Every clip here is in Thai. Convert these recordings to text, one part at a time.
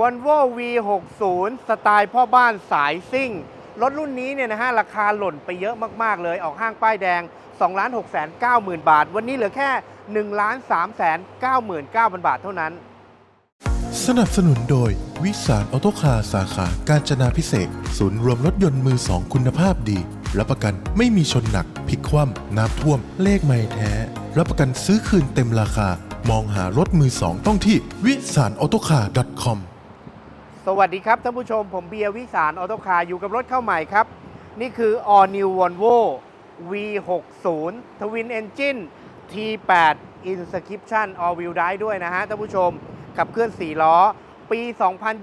Volvo V60 สไตล์พ่อบ้านสายซิ่ง รถรุ่นนี้เนี่ยนะฮะราคาหล่นไปเยอะมาก ๆ เลยออกห้างป้ายแดง 2 6 9 0 0 0 0 บาท วันนี้เหลือแค่ 1 3 9 9 0 0 0 บาทเท่านั้น สนับสนุนโดย วิสารออโตคาสาขาการจนาพิเศษศูนย์รวมรถยนต์มือสองคุณภาพดี รับประกันไม่มีชนหนักพลิกคว่ำน้ำท่วมเลขไม่แท้ รับประกันซื้อคืนเต็มราคา มองหารถมือสองต้องที่วิสารออโตคา .com วัสดีครับท่านผู้ชมผมเบียร์วิสารออโตคาร์อยู่กับรถเข้าใหม่ครับ นี่คือ All New Volvo V60 Twin Engine T8 Inscription All Wheel Drive ด้วยนะฮะท่านผู้ชมขับเคลื่อน 4 ล้อ ปี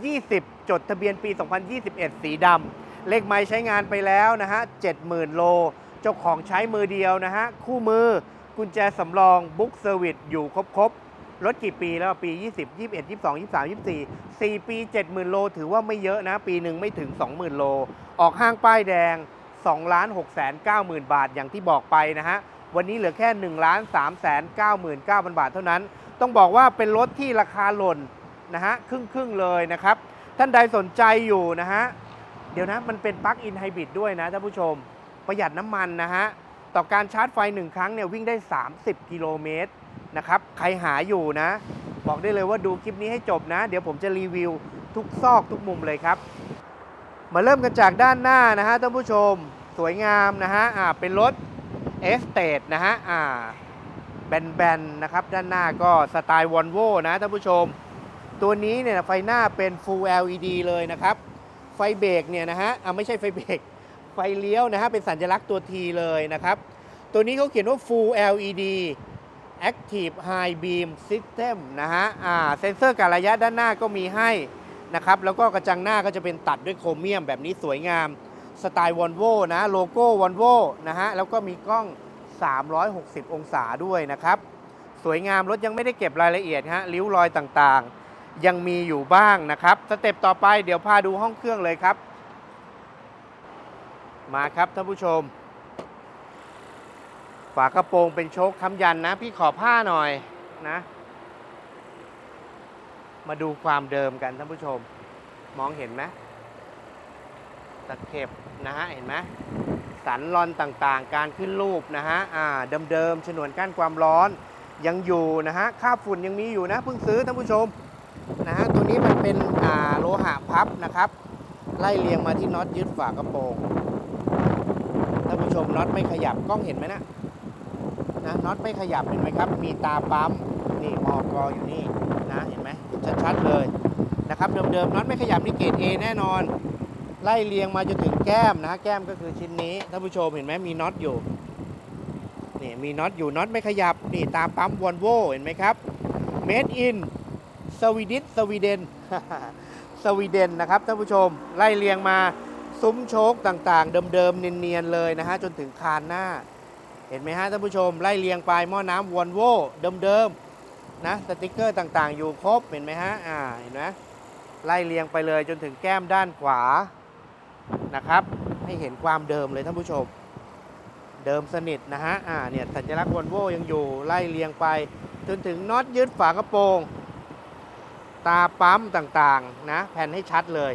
2020 จดทะเบียนปี 2021 สีดำเลขไม้ใช้งานไปแล้วนะฮะ 70,000 โล เจ้าของใช้มือเดียวนะฮะ คู่มือกุญแจสำรองบุ๊กเซอร์วิสอยู่ครบๆ รถกี่ปีแล้วปี 20 21 22 23 24 4 ปี 70,000 โล ถือว่าไม่เยอะนะ ปีหนึ่งไม่ถึง 20,000 โล ออกห้างป้ายแดง2 6 9 0 0 0 0 บาทอย่างที่บอกไปนะฮะ วันนี้เหลือแค่1 3 9 9 0 0 0 บาทเท่านั้น ต้องบอกว่าเป็นรถที่ราคาหล่นนะฮะครึ่งครึ่งๆเลยนะครับ ท่านใดสนใจอยู่นะฮะ เดี๋ยวนะมันเป็นปลั๊กอินไฮบริดด้วยนะท่านผู้ชม ประหยัดน้ำมันนะฮะ ต่อการชาร์จไฟ 1 ครั้งเนี่ยวิ่งได้ 30 กิโลเมตร นะครับ ใครหาอยู่นะ บอกได้เลยว่าดูคลิปนี้ให้จบนะ เดี๋ยวผมจะรีวิวทุกซอกทุกมุมเลยครับ มาเริ่มกันจากด้านหน้านะฮะท่านผู้ชมสวยงามนะฮะอ่าเป็นรถเอสเตดนะฮะอ่าแบนๆนะครับ ด้านหน้าก็สไตล์วอลโวนะท่านผู้ชม ตัวนี้เนี่ยไฟหน้าเป็น Full LED เลยนะครับ ไฟเบรกเนี่ยนะฮะอ่าไม่ใช่ไฟเบรกไฟเลี้ยวนะฮะเป็นสัญลักษณ์ตัว T เลยนะครับ ตัวนี้เขาเขียนว่า Full LED Active High Beam System นะฮะอ่าเซ็นเซอร์การระยะด้านหน้าก็มีให้นะครับ แล้วก็กระจังหน้าก็จะเป็นตัดด้วยโครเมียมแบบนี้สวยงาม สไตล์วอลโวนะโลโก้วอลโวนะฮะ แล้วก็มีกล้อง 360 องศาด้วยนะครับ สวยงามรถยังไม่ได้เก็บรายละเอียดฮะริ้วรอยต่างๆ ยังมีอยู่บ้างนะครับ สเต็ปต่อไปเดี๋ยวพาดูห้องเครื่องเลยครับ มาครับท่านผู้ชม ฝากระโปรงเป็นโชคค้ำยันนะ พี่ขอผ้าหน่อยนะ มาดูความเดิมกันท่านผู้ชม มองเห็นไหมตะเข็บนะฮะ เห็นไหมสันรอนต่างๆ การขึ้นรูปนะฮะ อ่า เดิมๆ ฉนวนกั้นความร้อนยังอยู่นะฮะ ค่าฝุ่นยังมีอยู่นะเพิ่งซื้อท่านผู้ชมนะฮะ ตัวนี้มันเป็นอ่าโลหะพับนะครับ ไล่เรียงมาที่น็อตยึดฝากระโปรงท่านผู้ชมน็อตไม่ขยับกล้องเห็นไหมนะ นะน็อตไม่ขยับเห็นไหมครับ มีตาปั๊มนี่มอกออยู่นี่นะเห็นไหมชัดๆเลยนะครับเดิมๆน็อตไม่ขยับนี่เกรด A แน่นอน ไล่เรียงมาจนถึงแก้มนะแก้มก็คือชิ้นนี้ท่านผู้ชมเห็นไหมมีน็อตอยู่นี่มีน็อตอยู่น็อตไม่ขยับนี่ตาปั๊มวอลโวเห็นไหมครับ made in สวีดิชสวีเดนสวีเดนนะครับท่านผู้ชมไล่เรียงมาซุ้มโชคต่างๆ เดิมๆเนียนๆเลยนะฮะจนถึงคานหน้า เห็นไหมฮะท่านผู้ชมไล่เรียงไปหม้อน้ำวอลโวเดิมๆนะสติกเกอร์ต่างๆ อยู่ครบเห็นไหมฮะอ่าเห็นไหมไล่เรียงไปเลยจนถึงแก้มด้านขวานะครับ ให้เห็นความเดิมเลยท่านผู้ชม เดิมสนิทนะฮะอ่าเนี่ยสัญลักษณ์วอลโวยังอยู่ไล่เรียงไป จนถึงน็อตยึดฝากระโปรง ตาปั๊มต่างๆนะแผ่นให้ชัดเลย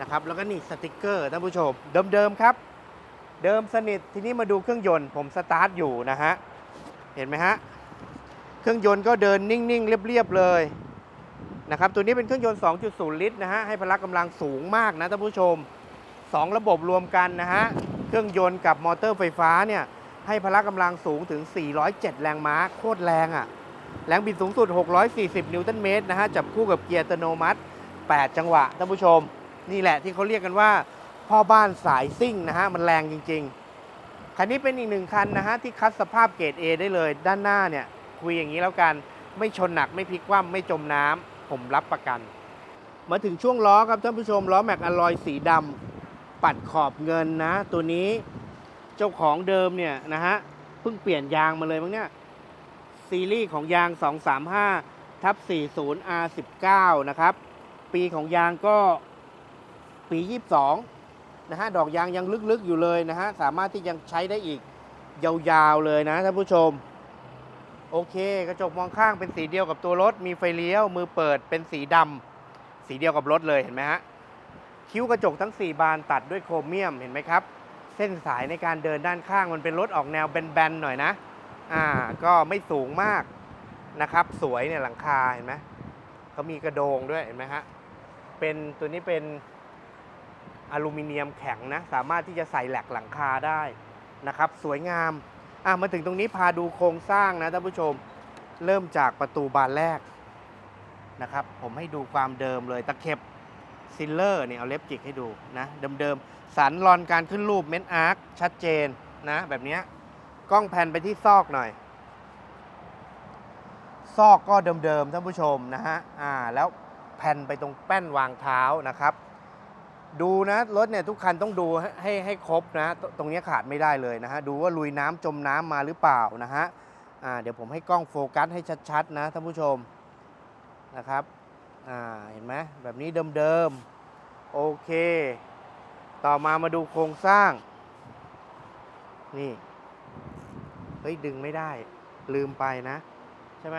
นะครับแล้วก็นี่สติกเกอร์ท่านผู้ชม เดิมๆครับ เดิมสนิททีนี้มาดูเครื่องยนต์ผมสตาร์ทอยู่นะฮะ เห็นไหมฮะ เครื่องยนต์ก็เดินนิ่งๆ เรียบๆเลยนะครับตัวนี้เป็นเครื่องยนต์ 2.0 ลิตรนะฮะให้พละกำลังสูงมากนะท่านผู้ชม 2 ระบบรวมกันนะฮะเครื่องยนต์กับมอเตอร์ไฟฟ้าเนี่ยให้พละกำลังสูงถึง 407 แรงม้าโคตรแรงอะ่ะแรงบิดสูงสุด 640 นิวตันเมตรนะฮะจับคู่กับเกียร์อัตโนมัติ 8 จังหวะท่านผู้ชม นี่แหละที่เขาเรียกกันว่า พ่อบ้านสายซิ่งนะฮะมันแรงจริง ๆ คันนี้เป็นอีกหนึ่งคันนะฮะที่คัดสภาพเกรด A ได้เลย ด้านหน้าเนี่ยคุยอย่างนี้แล้วกัน ไม่ชนหนักไม่พลิกคว่ำไม่จมน้ำผมรับประกัน มาถึงช่วงล้อครับท่านผู้ชมล้อแม็กอลลอยสีดำปัดขอบเงินนะ ตัวนี้เจ้าของเดิมเนี่ยนะฮะเพิ่งเปลี่ยนยางมาเลยมั้งเนี่ยซีรีส์ของยาง 235ทับ40 R19 นะครับ ปีของยางก็ปี 22 นะฮะดอกยางยังลึกๆอยู่เลยนะฮะสามารถที่ยังใช้ได้อีกยาวๆเลยนะท่านผู้ชม โอเค กระจกมองข้างเป็นสีเดียวกับตัวรถ มีไฟเลี้ยวมือเปิดเป็นสีดำสีเดียวกับรถเลยเห็นไหมฮะคิ้วกระจกทั้ง 4 บานตัดด้วยโครเมียมเห็นไหมครับ เส้นสายในการเดินด้านข้างมันเป็นรถออกแนวแบนๆหน่อยนะอ่าก็ไม่สูงมากนะครับ สวยเนี่ยหลังคาเห็นไหมเขามีกระโดงด้วยเห็นไหมฮะเป็นตัวนี้เป็น อลูมิเนียมแข็งนะสามารถที่จะใส่แหลกหลังคาได้นะครับสวยงามอะมาถึงตรงนี้พาดูโครงสร้างนะท่านผู้ชมเริ่มจากประตูบานแรกนะครับผมให้ดูความเดิมเลยตะเข็บซิลเลอร์เนี่ยเอาเล็บจิกให้ดูนะเดิมๆสันรอนการขึ้นรูปเม้นอาร์คชัดเจนนะแบบนี้กล้องแพนไปที่ซอกหน่อย ซอกก็เดิมๆท่านผู้ชมนะฮะอ่าแล้วแผ่นไปตรงแป้นวางเท้านะครับ ดูนะรถเนี่ยทุกคันต้องดูให้ให้ให้ครบนะตตรงนี้ขาดไม่ได้เลยนะฮะดูว่าลุยน้ำจมน้ำมาหรือเปล่านะฮะอ่าเดี๋ยวผมให้กล้องโฟกัสให้ชัดๆนะท่านผู้ชมนะครับอ่าเห็นไหมแบบนี้เดิมๆโอเค ต่อมามาดูโครงสร้าง นี่เฮ้ยดึงไม่ได้ลืมไปนะ ใช่ไหม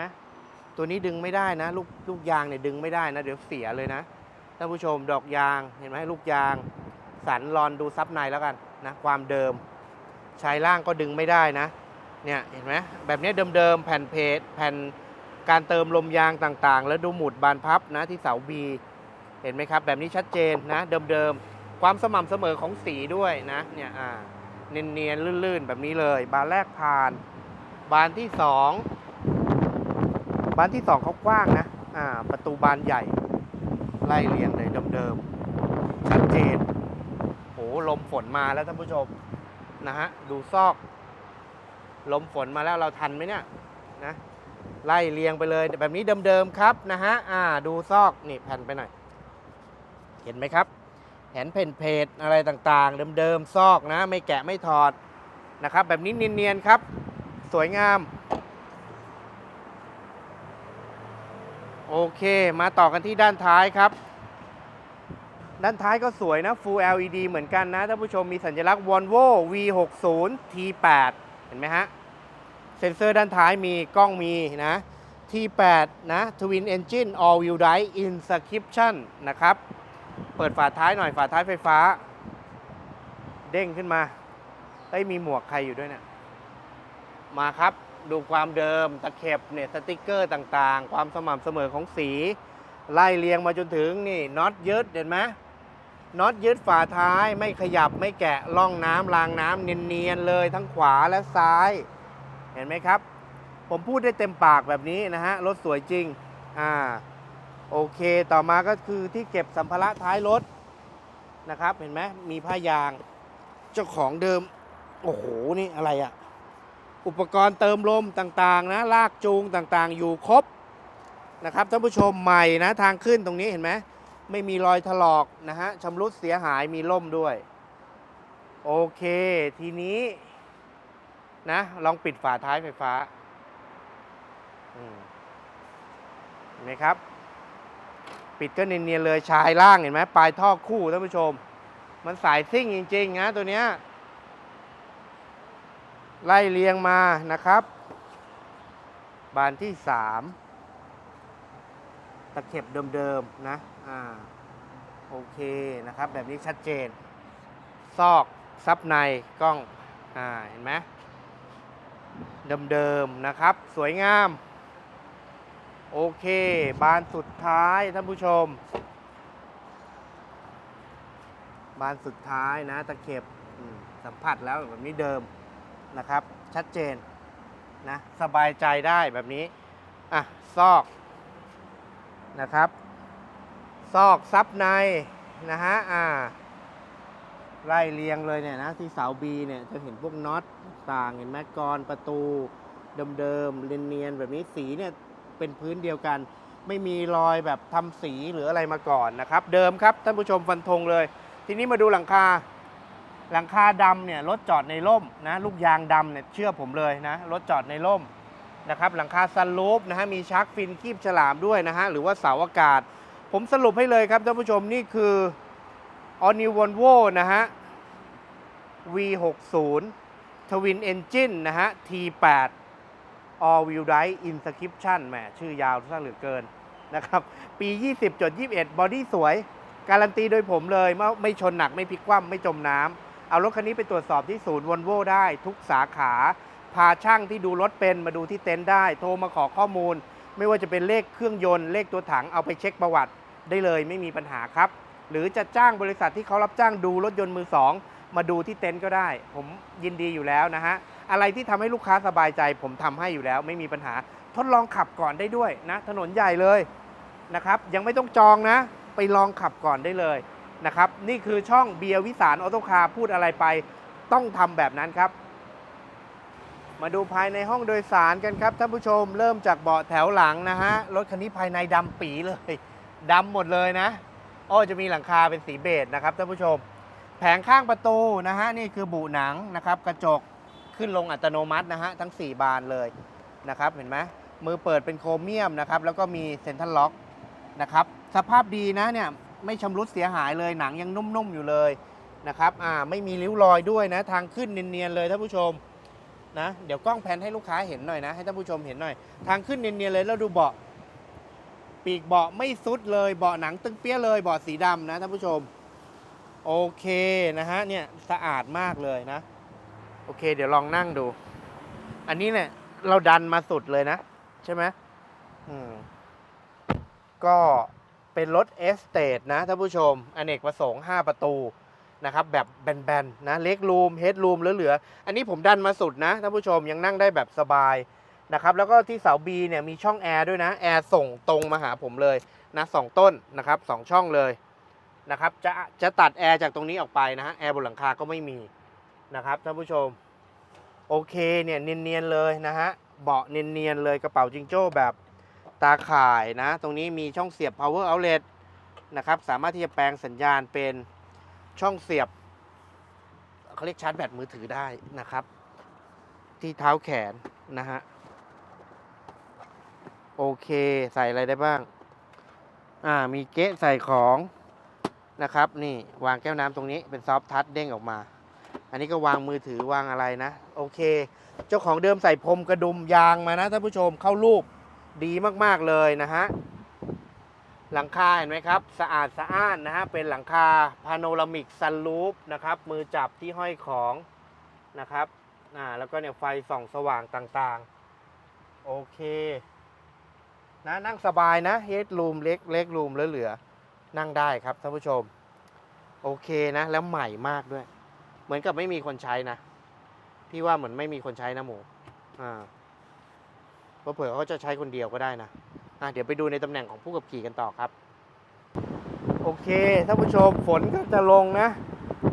ตัวนี้ดึงไม่ได้นะ ลูกลูกยางเนี่ยดึงไม่ได้นะ เดี๋ยวเสียเลยนะ ท่านผู้ชมดอกยางเห็นไหมลูกยาง สันรอนดูซับในแล้วกันนะความเดิมชายล่างก็ดึงไม่ได้นะเนี่ยเห็นไหมแบบนี้เดิมๆแผ่นเพจแผ่นการเติมลมยางต่างๆ แล้วดูหมุดบานพับนะที่เสาบีเห็นไหมครับ แบบนี้ชัดเจนนะเดิมๆความสม่ำเสมอของสีด้วยนะเนี่ยอ่าเนียนๆลื่นๆ แบบนี้เลย บานแรกผ่าน บานที่สองบานที่สองเขากว้างนะอ่าประตูบานใหญ่ ไล่เรียงเลยเดิมๆชัดเจนโหลมฝนมาแล้วท่านผู้ชมนะฮะดูซอก ลมฝนมาแล้วเราทันไหมเนี่ยนะไล่เรียงไปเลยแบบนี้เดิมๆครับนะฮะอ่าดูซอกนี่แผ่นไปหน่อย เห็นไหมครับแผนเพนเพจอะไรต่างๆ เดิมๆซอกนะ ไม่แกะไม่ถอดนะครับ แบบนี้เนียนๆครับ สวยงาม โอเคมาต่อกันที่ด้านท้ายครับ ด้านท้ายก็สวยนะ Full LED เหมือนกันนะท่านผู้ชมมีสัญลักษณ์ Volvo V60 T8 เห็นไหมฮะ เซ็นเซอร์ด้านท้ายมีกล้องมีนะ T8 นะ Twin Engine All Wheel Drive Inscription นะครับ เปิดฝาท้ายหน่อยฝาท้ายไฟฟ้า เด้งขึ้นมาเอ้ยมีหมวกใครอยู่ด้วยเนี่ยมาครับ ดูความเดิมตะเข็บเนี่ยสติกเกอร์ต่างๆ ความสม่ำเสมอของสี ไล่เรียงมาจนถึงนี่น็อตยึดเห็นไหมน็อตยึดฝาท้ายไม่ขยับไม่แกะล่องน้ำรางน้ำเนียนๆเลยทั้งขวาและซ้าย เห็นไหมครับ ผมพูดได้เต็มปากแบบนี้นะฮะรถสวยจริงอ่าโอเคต่อมาก็คือที่เก็บสัมภาระท้ายรถนะครับ เห็นไหมมีผ้ายาง เจ้าของเดิม โอ้โห นี่อะไรอะ่ะ อุปกรณ์เติมลมต่างๆนะลากจูงต่างๆ อยู่ครบนะครับท่านผู้ชมใหม่นะทางขึ้นตรงนี้เห็นไหมไม่มีรอยถลอกนะฮะชำรุดเสียหายมีล่มด้วย โอเค ทีนี้นะลองปิดฝาท้ายไฟฟ้าเห็นไหมครับ ปิดก็เนียนๆเลยชายล่างเห็นไหมปลายท่อคู่ท่านผู้ชม มันสายซิ่งจริงๆนะตัวเนี้ย ไล่เรียงมานะครับ บานที่สามตะเข็บเดิมๆนะ อ่า โอเคนะครับ แบบนี้ชัดเจน ซอกซับในกล้อง อ่า เห็นไหมเดิมๆนะครับ สวยงาม โอเค บานสุดท้ายท่านผู้ชม บานสุดท้ายนะ ตะเข็บสัมผัสแล้วแบบนี้เดิม นะครับ ชัดเจนนะสบายใจได้แบบนี้ อะ ซอกนะครับ ซอกซับในนะฮะอ่าไล่เรียงเลยเนี่ยนะที่เสาบีเนี่ยจะเห็นพวกน็อตต่างเห็นไหมกกรประตูเดิมๆเนียนๆแบบนี้สีเนี่ยเป็นพื้นเดียวกัน ไม่มีรอยแบบทำสีหรืออะไรมาก่อนนะครับ เดิมครับท่านผู้ชมฟันธงเลย ทีนี้มาดูหลังคา หลังคาดำเนี่ยรถจอดในร่มนะลูกยางดำเนี่ยเชื่อผมเลยนะรถจอดในร่มนะครับหลังคาซันรูฟนะฮะมีชักฟินคีบฉลามด้วยนะฮะหรือว่าเสาอากาศ ผมสรุปให้เลยครับท่านผู้ชมนี่คือ All New Volvo นะฮะ V60 Twin Engine นะฮะ T8 All Wheel Drive Inscription แหมชื่อยาวซะเหลือเกินนะครับ ปี 20.21 บอดี้สวย การันตีโดยผมเลย ไม่ชนหนักไม่พลิกคว่ำไม่จมน้ำ เอารถคันนี้ไปตรวจสอบที่ศูนย์วอลโวได้ทุกสาขา พาช่างที่ดูรถเป็นมาดูที่เต็นท์ได้ โทรมาขอข้อมูล ไม่ว่าจะเป็นเลขเครื่องยนต์เลขตัวถังเอาไปเช็คประวัติได้เลยไม่มีปัญหาครับ หรือจะจ้างบริษัทที่เขารับจ้างดูรถยนต์มือสองมาดูที่เต็นท์ก็ได้ ผมยินดีอยู่แล้วนะฮะอะไรที่ทำให้ลูกค้าสบายใจ ผมทำให้อยู่แล้ว ไม่มีปัญหาทดลองขับก่อนได้ด้วยนะ ถนนใหญ่เลยนะครับ ยังไม่ต้องจองนะ ไปลองขับก่อนได้เลย นะครับ นี่คือช่องเบียร์วิสารออโตคาร์พูดอะไรไป ต้องทำแบบนั้นครับ มาดูภายในห้องโดยสารกันครับท่านผู้ชมเริ่มจากเบาะแถวหลังนะฮะ รถคันนี้ภายในดำปีเลยดำหมดเลยนะอ้อจะมีหลังคาเป็นสีเบจนะครับท่านผู้ชม แผงข้างประตูนะฮะนี่คือบุหนังนะครับ กระจกขึ้นลงอัตโนมัตินะฮะทั้ง 4 บานเลยนะครับเห็นไหมมือเปิดเป็นโครเมียมนะครับแล้วก็มีเซ็นทรัลล็อกนะครับสภาพดีนะเนี่ย ไม่ชำรุดเสียหายเลยหนังยังนุ่มๆอยู่เลยนะครับอ่าไม่มีริ้วรอยด้วยนะ ทางขึ้นเนียนๆเลยท่านผู้ชมนะเดี๋ยวกล้องแพนให้ลูกค้าเห็นหน่อยนะให้ท่านผู้ชมเห็นหน่อย ทางขึ้นเนียนๆเลยแล้วดูเบาะปีกเบาะไม่ซุดเลยเบาะหนังตึงเปี้ยเลยเบาะสีดำนะท่านผู้ชม โอเคนะฮะเนี่ยสะอาดมากเลยนะ โอเค เดี๋ยวลองนั่งดู อันนี้เนี่ยเราดันมาสุดเลยนะ ใช่ไหมอืมก็ เป็นรถเอสเตทนะท่านผู้ชมอเนกประสงค์ 5 ประตูนะครับแบบแบนๆนะเล็กรูมเฮดรูมเหลือๆอันนี้ผมดันมาสุดนะท่านผู้ชมยังนั่งได้แบบสบายนะครับแล้วก็ที่เสา B เนี่ยมีช่องแอร์ด้วยนะแอร์ส่งตรงมาหาผมเลยนะสองต้นนะครับสองช่องเลยนะครับจะจะตัดแอร์จากตรงนี้ออกไปนะฮะแอร์บนหลังคาก็ไม่มีนะครับท่านผู้ชมโอเคเนี่ยเนียนๆเลยนะฮะเบาะเนียนๆเลยกระเป๋าจิงโจ้แบบ ตาข่ายนะ ตรงนี้มีช่องเสียบ power outlet นะครับ สามารถที่จะแปลงสัญญาณเป็นช่องเสียบเขาเรียกชาร์จแบตมือถือได้นะครับ ที่เท้าแขนนะฮะ โอเคใส่อะไรได้บ้าง อ่า มีเก๊ะใส่ของนะครับ นี่วางแก้วน้ำตรงนี้เป็นซอฟท์ทัชเด้งออกมา อันนี้ก็วางมือถือวางอะไรนะ โอเค เจ้าของเดิมใส่พรมกระดุมยางมานะท่านผู้ชมเข้ารูป ดีมากๆเลยนะฮะหลังคาเห็นไหมครับ สะอาดสะอ้านนะฮะเป็นหลังคาพาโนรามิกซันรูฟนะครับมือจับที่ห้อยของนะครับอ่าแล้วก็เนี่ยไฟส่องสว่างต่างๆ โอเคนะนั่งสบายนะเฮดรูมเล็กเล็กรูมเหลือๆนั่งได้ครับท่านผู้ชม โอเคนะ แล้วใหม่มากด้วย เหมือนกับไม่มีคนใช้นะ พี่ว่าเหมือนไม่มีคนใช้นะหมูอ่า เพราะเผื่อเขาจะใช้คนเดียวก็ได้นะอะเดี๋ยวไปดูในตำแหน่งของผู้ขับขี่กันต่อครับ โอเคท่านผู้ชมฝนก็จะลงนะ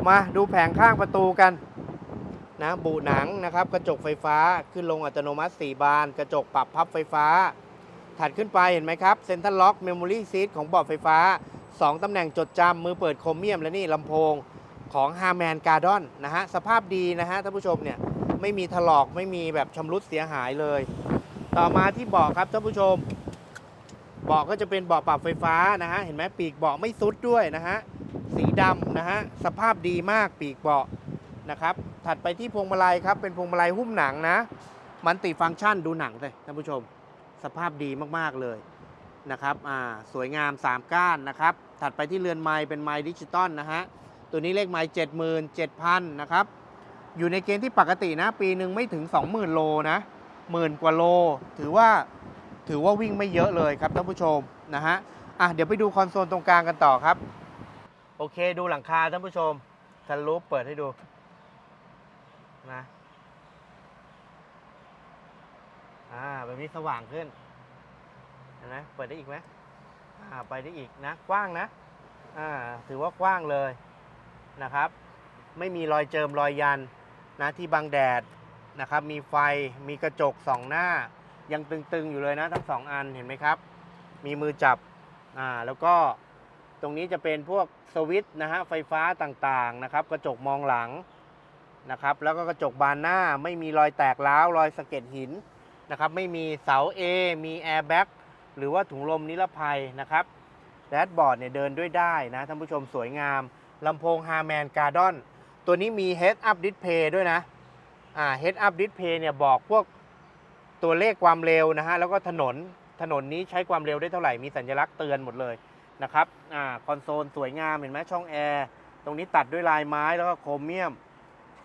มาดูแผงข้างประตูกันนะบูหนังนะครับ กระจกไฟฟ้าขึ้นลงอัตโนมัติ 4 บาน กระจกปรับพับไฟฟ้า ถัดขึ้นไปเห็นไหมครับเซ็นทรัลล็อกเมมโมรี่ซีทของเบาะไฟฟ้า 2 ตำแหน่งจดจำมือเปิดโครเมียมและนี่ลำโพงของฮาแมนการ์ดอนนะฮะ สภาพดีนะฮะท่านผู้ชมเนี่ย ไม่มีถลอกไม่มีแบบชำรุดเสียหายเลย ต่อมาที่เบาะครับท่านผู้ชมเบาะก็จะเป็นเบาะปรับไฟฟ้านะฮะเห็นไหมปีกเบาะไม่ซุดด้วยนะฮะสีดำนะฮะสภาพดีมากปีกเบาะนะครับ ถัดไปที่พวงมาลัยครับเป็นพวงมาลัยหุ้มหนังนะ มันติฟังก์ชันดูหนังเลยท่านผู้ชม สภาพดีมากๆเลยนะครับอ่าสวยงาม 3 ก้านนะครับ ถัดไปที่เรือนไม้เป็นไม้ดิจิตอลนะฮะตัวนี้เลขไม้เจ็ดหมื่นเจ็ดพันนะครับอยู่ในเกณฑ์ที่ปกตินะ ปีหนึ่งไม่ถึง 20,000 โลนะ หมื่นกว่าโล ถือว่าถือว่าวิ่งไม่เยอะเลยครับท่านผู้ชมนะฮะอะเดี๋ยวไปดูคอนโซลตรงกลางกันต่อครับ โอเคดูหลังคาท่านผู้ชมทันรูปเปิดให้ดูนะอ่าแบบนี้สว่างขึ้นเห็นไหมเปิดได้อีกไหมอ่าไปได้อีกนะ กว้างนะอ่าถือว่ากว้างเลยนะครับ ไม่มีรอยเจิมรอยยันนะที่บังแดด นะครับ มีไฟ มีกระจกสองหน้า ยังตึงๆอยู่เลยนะทั้งสองอันเห็นไหมครับ มีมือจับ อ่า แล้วก็ตรงนี้จะเป็นพวกสวิตช์นะฮะ ไฟฟ้าต่างๆนะครับ กระจกมองหลังนะครับ แล้วก็กระจกบานหน้า ไม่มีรอยแตกร้าว รอยสะเก็ดหินนะครับ ไม่มีเสา A มีแอร์แบ็กหรือว่าถุงลมนิรภัยนะครับ แดชบอร์ดเนี่ยเดินด้วยได้นะท่านผู้ชมสวยงามลำโพงฮาแมนการ์ดอนตัวนี้มี Head Up Display ด้วยนะ อ่า Head Up Display เนี่ยบอกพวกตัวเลขความเร็วนะฮะแล้วก็ถนนถนนนี้ใช้ความเร็วได้เท่าไหร่มีสัญลักษณ์เตือนหมดเลยนะครับอ่าคอนโซลสวยงามเห็นไหมช่องแอร์ตรงนี้ตัดด้วยลายไม้แล้วก็โครเมียม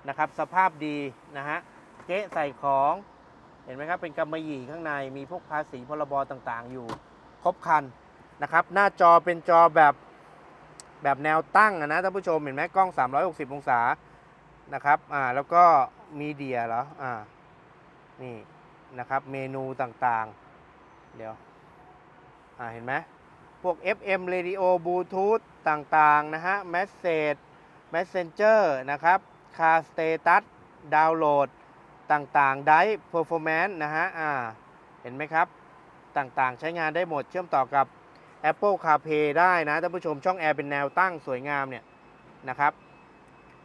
นะครับสภาพดีนะฮะเก๊ะใส่ของเห็นไหมครับเป็นกำมะหยี่ข้างในมีพวกภาษีพรบต่างๆ อยู่ครบครันนะครับหน้าจอเป็นจอแบบแบบแนวตั้งนะท่านผู้ชมเห็นไหมกล้อง 360 องศานะครับอ่าแล้วก็ มีเดียเหรอ อ่า นี่นะครับ เมนูต่างๆ เดี๋ยว อ่า เห็นไหมพวก FM Radio Bluetooth ต่างๆ นะฮะ Message Messenger นะครับ Car Status Download ต่างๆ Drive Performance นะฮะ อ่า เห็นไหมครับ ต่างๆ ใช้งานได้หมด เชื่อมต่อกับ Apple CarPlay ได้นะ ท่านผู้ชมช่องแอร์เป็นแนวตั้งสวยงามเนี่ยนะครับ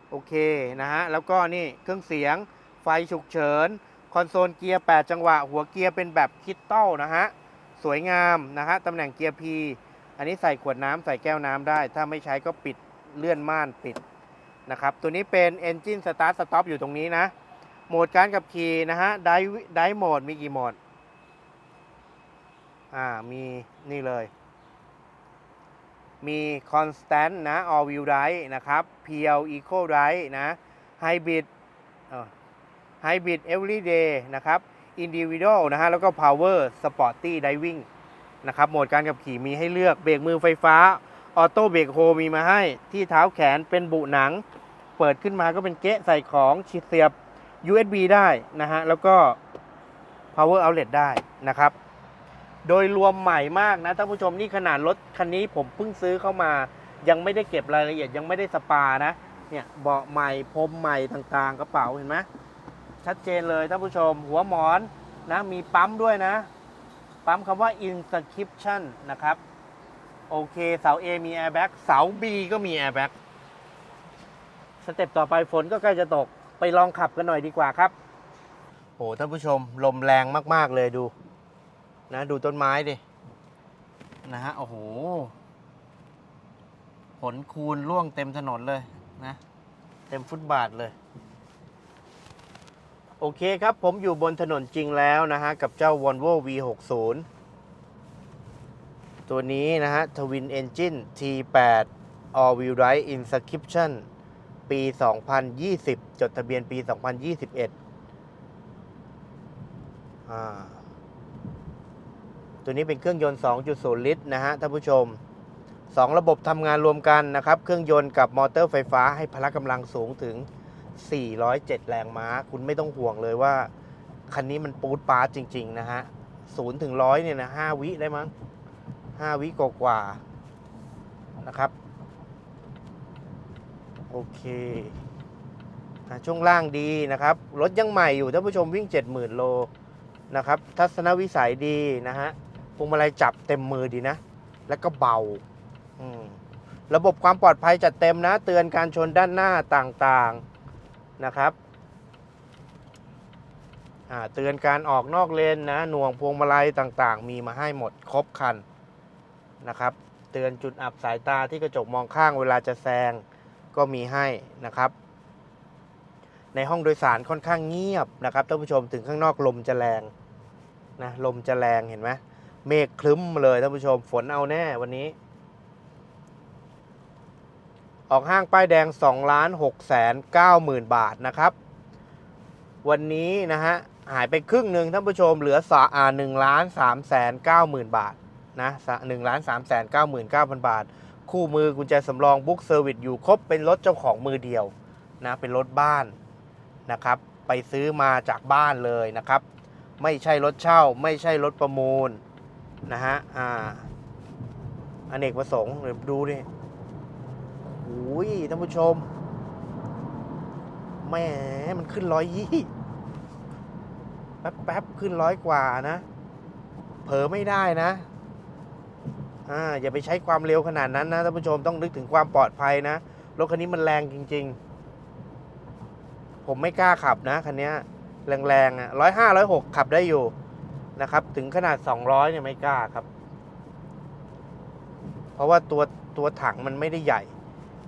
โอเคนะฮะ แล้วก็นี่เครื่องเสียง ไฟฉุกเฉิน คอนโซลเกียร์ 8 จังหวะ หัวเกียร์เป็นแบบคริสตัลนะฮะ สวยงามนะฮะ ตำแหน่งเกียร์ P อันนี้ใส่ขวดน้ำใส่แก้วน้ำได้ ถ้าไม่ใช้ก็ปิดเลื่อนม่านปิดนะครับ ตัวนี้เป็น Engine Start Stop อยู่ตรงนี้นะ โหมดการขับขี่นะฮะ ไดไดโหมดมีกี่โหมด อ่า มีนี่เลย มี Constant นะ All Wheel Drive นะครับ PL Eco Drive นะ Hybrid Hybrid Everyday นะครับ Individual นะฮะแล้วก็ Power Sporty Diving นะครับโหมดการขับขี่มีให้เลือกเบรกมือไฟฟ้าออโต้เบรกโฮมีมาให้ที่เท้าแขนเป็นบุหนัง เปิดขึ้นมาก็เป็นเกะใส่ของเสียบ USB ได้นะฮะแล้วก็ power outlet ได้นะครับ โดยรวมใหม่มากนะท่านผู้ชมนี่ขนาดรถคันนี้ผมเพิ่งซื้อเข้ามา ยังไม่ได้เก็บรายละเอียดยังไม่ได้สปานะเนี่ยเบาะใหม่พรมใหม่ต่างๆ กระเป๋าเห็นไหมชัดเจนเลยท่านผู้ชม หัวหมอนนะมีปั๊มด้วยนะ ปั๊มคำว่า inscription นะครับ โอเค เสา A มี airbag เสา B ก็มี airbag สเต็ปต่อไปฝนก็ใกล้จะตกไปลองขับกันหน่อยดีกว่าครับโหท่านผู้ชมลมแรงมาก ๆ เลยดู นะดูต้นไม้ดิ นะฮะ โอ้โห ผลคูณร่วงเต็มถนนเลยนะ เต็มฟุตบาทเลย โอเคครับ ผมอยู่บนถนนจริงแล้วนะฮะ กับเจ้า Volvo V60 ตัวนี้นะฮะ Twin Engine T8 All Wheel Drive Inscription ปี 2020 จดทะเบียนปี 2021 อ่า ตัวนี้เป็นเครื่องยนต์ 2.0 ลิตรนะฮะท่านผู้ชม 2 ระบบทำงานรวมกันนะครับ เครื่องยนต์กับมอเตอร์ไฟฟ้าให้พละกำลังสูงถึง 407 แรงม้า คุณไม่ต้องห่วงเลยว่า คันนี้มันปูดปาร์ตจริง ๆ นะฮะ0ถึง100เนี่ยนะ5วิได้มั้ง5วิกว่าๆนะครับ โอเคช่วงล่างดีนะครับ รถยังใหม่อยู่ท่านผู้ชมวิ่ง 70,000 โลนะครับ ทัศนวิสัยดีนะฮะ พวงมาลัยจับเต็มมือดีนะ แล้วก็เบา ระบบความปลอดภัยจัดเต็มนะ เตือนการชนด้านหน้าต่างๆนะครับเตือนการออกนอกเลนนะ หน่วงพวงมาลัยต่างๆ มีมาให้หมดครบคันนะครับ เตือนจุดอับสายตาที่กระจกมองข้างเวลาจะแซงก็มีให้นะครับ ในห้องโดยสารค่อนข้างเงียบนะครับท่านผู้ชมถึงข้างนอกลมจะแรงนะลมจะแรงเห็นไหม เมฆคลึ้มเลยท่านผู้ชม ฝนเอาแน่วันนี้ ออกห้างป้ายแดง2ล้าน6แสน9หมื่นบาทนะครับ วันนี้นะฮะ หายไปครึ่งหนึ่งท่านผู้ชมเหลือสาอ่า1ล้าน3แสน9หมื่นบาทนะหนึ่งล้าน3แสน9หมื่น9พันบาท คู่มือกุญแจสำรองบุ๊กเซอร์วิสอยู่ครบเป็นรถเจ้าของมือเดียวนะเป็นรถบ้านนะครับ ไปซื้อมาจากบ้านเลยนะครับ ไม่ใช่รถเช่า ไม่ใช่รถประมูล นะฮะ อ่าอเนกประสงค์เดี๋ยวดูดิโอ้ยท่านผู้ชมแหมมันขึ้นร้อยยี่แป๊บแป๊บขึ้นร้อยกว่านะ เผลอไม่ได้นะ อ่า อย่าไปใช้ความเร็วขนาดนั้นนะท่านผู้ชมต้องนึกถึงความปลอดภัยนะ รถคันนี้มันแรงจริง ๆ ผมไม่กล้าขับนะคันนี้แรงๆอะร้อยห้าร้อยหกขับได้อยู่ นะครับ ถึงขนาดสองร้อยเนี่ยไม่กล้าครับ เพราะว่าตัวตัวถังมันไม่ได้ใหญ่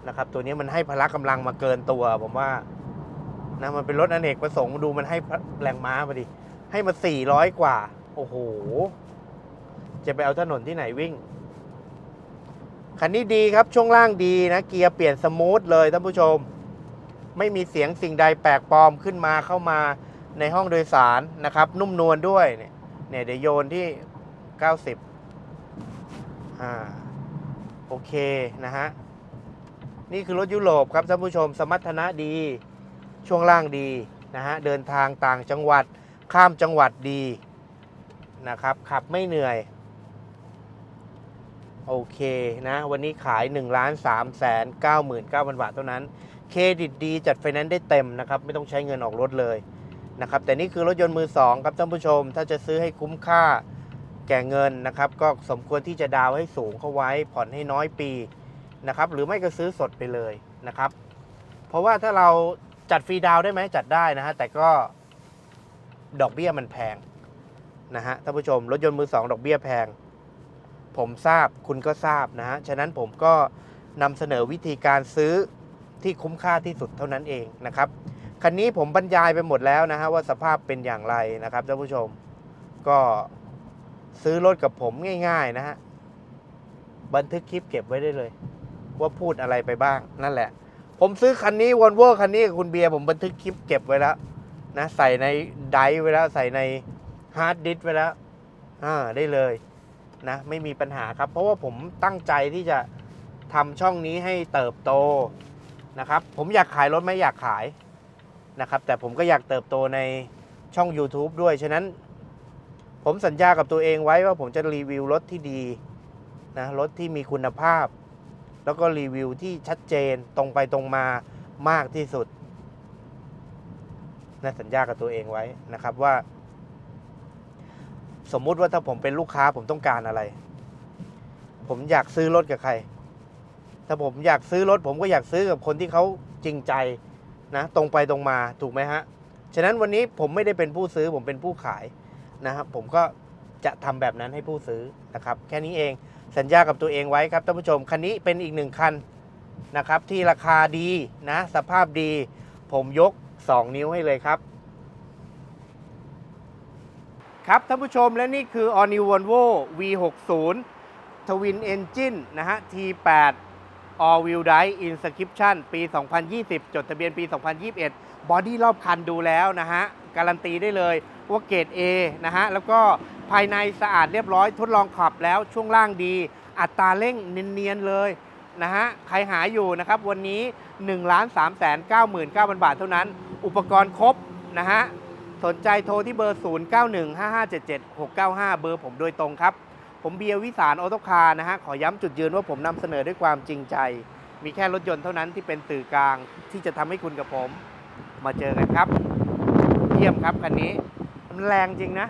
นะครับ ตัวนี้มันให้พละกำลังมาเกินตัว ผมว่านะมันเป็นรถอเนกประสงค์ดูมันให้แรงม้ามาดิให้มาสี่ร้อยกว่า โอ้โห จะไปเอาถนนที่ไหนวิ่งคันนี้ดีครับช่วงล่างดีนะเกียร์เปลี่ยนสมูทเลยท่านผู้ชม ไม่มีเสียงสิ่งใดแปลกปลอมขึ้นมาเข้ามาในห้องโดยสารนะครับ นุ่มนวลด้วยเนี่ย เนี่ยเดี๋ยวโยนที่ 90 อ่า โอเคนะฮะ นี่คือรถยุโรปครับท่านผู้ชม สมรรถนะดี ช่วงล่างดีนะฮะ เดินทางต่างจังหวัด ข้ามจังหวัดดีนะครับ ขับไม่เหนื่อย โอเคนะ วันนี้ขาย1ล้าน3แสน99,000 บาทเท่านั้น เครดิตดีจัดไฟแนนซ์ได้เต็มนะครับ ไม่ต้องใช้เงินออกรถเลย นะครับ แต่นี่คือรถยนต์มือ 2 ครับท่านผู้ชม ถ้าจะซื้อให้คุ้มค่าแก่เงินนะครับ ก็สมควรที่จะดาวให้สูงเข้าไว้ ผ่อนให้น้อยปีนะครับ หรือไม่ก็ซื้อสดไปเลยนะครับ เพราะว่าถ้าเราจัดฟรีดาวได้ไหมจัดได้นะฮะ แต่ก็ดอกเบี้ยมันแพงนะฮะท่านผู้ชม รถยนต์มือ 2 ดอกเบี้ยแพง ผมทราบคุณก็ทราบนะฮะ ฉะนั้นผมก็นำเสนอวิธีการซื้อที่คุ้มค่าที่สุดเท่านั้นเองนะครับ คันนี้ผมบรรยายไปหมดแล้วนะฮะว่าสภาพเป็นอย่างไรนะครับท่านผู้ชม ก็ซื้อรถกับผมง่าย ๆ นะฮะ บันทึกคลิปเก็บไว้ได้เลย ว่าพูดอะไรไปบ้างนั่นแหละ ผมซื้อคันนี้วอลโว่คันนี้กับคุณเบียร์ผมบันทึกคลิปเก็บไว้แล้วนะใส่ในไดร์ไว้แล้วใส่ในฮาร์ดดิสก์ไว้แล้วอ่าได้เลยนะไม่มีปัญหาครับ เพราะว่าผมตั้งใจที่จะทำช่องนี้ให้เติบโตนะครับ ผมอยากขายรถไหม่อยากขาย นะครับแต่ผมก็อยากเติบโตในช่อง YouTube ด้วย ฉะนั้น ผมสัญญากับตัวเองไว้ว่าผมจะรีวิวรถที่ดีนะรถที่มีคุณภาพ แล้วก็รีวิวที่ชัดเจนตรงไปตรงมามากที่สุดนะสัญญากับตัวเองไว้นะครับว่า สมมุติว่าถ้าผมเป็นลูกค้าผมต้องการอะไร ผมอยากซื้อรถกับใคร ถ้าผมอยากซื้อรถผมก็อยากซื้อกับคนที่เขาจริงใจ นะตรงไปตรงมาถูกไหมฮะ ฉะนั้นวันนี้ผมไม่ได้เป็นผู้ซื้อผมเป็นผู้ขายนะครับผมก็จะทำแบบนั้นให้ผู้ซื้อนะครับ แค่นี้เองสัญญากับตัวเองไว้ครับท่านผู้ชมคันนี้เป็นอีกหนึ่งคันนะครับ ที่ราคาดีนะ สภาพดี ผมยก 2 นิ้วให้เลยครับ ครับท่านผู้ชมและนี่คือ All New Volvo V60 Twin Engine นะฮะ T8 All Wheel Drive Inscription ปี 2020 จดทะเบียนปี 2021 บอดี้รอบคันดูแล้วนะฮะ การันตีได้เลยว่าเกรด A นะฮะ แล้วก็ภายในสะอาดเรียบร้อยทดลองขับแล้วช่วงล่างดี อัตราเร่งเนียนๆเลยนะฮะ ใครหาอยู่นะครับ วันนี้1 3 9 9 0 0 0 บาทเท่านั้น อุปกรณ์ครบนะฮะ สนใจโทรที่เบอร์ 0915577695 เบอร์ผมโดยตรงครับ ผมเบียร์วิสารออโตคาร์นะฮะ ขอย้ำจุดยืนว่าผมนำเสนอด้วยความจริงใจ มีแค่รถยนต์เท่านั้นที่เป็นสื่อกลางที่จะทำให้คุณกับผม มาเจอกันครับ เยี่ยมครับคันนี้มันแรงจริงนะ